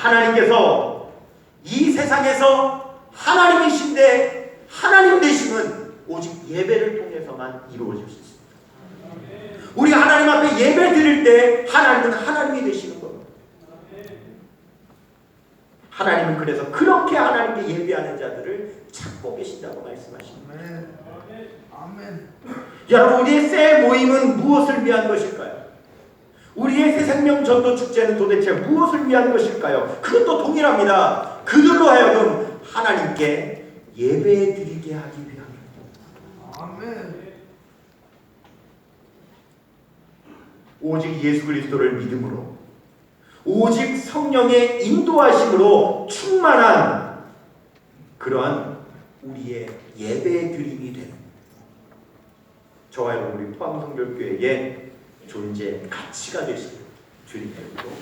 하나님께서 이 세상에서 하나님이신데 하나님 되심은 오직 예배를 통해서만 이루어질 수 있습니다. 우리 하나님 앞에 예배 드릴 때 하나님은 하나님이 되시는 겁니다. 하나님은 그래서 그렇게 하나님께 예배하는 자들을 찾고 계신다고 말씀하십니다. 아멘. 아멘. 여러분 우리의 새 모임은 무엇을 위한 것일까요? 우리의 새 생명 전도 축제는 도대체 무엇을 위한 것일까요? 그것도 동일합니다. 그들로 하여금 하나님께 예배 드리게 하기 위함입니다. 아멘. 오직 예수 그리스도를 믿음으로 오직 성령의 인도하심으로 충만한 그러한 우리의 예배 드림이 되는 저와 여러분 우리 포항성결교회의 존재 가치가 되시길 주님께로.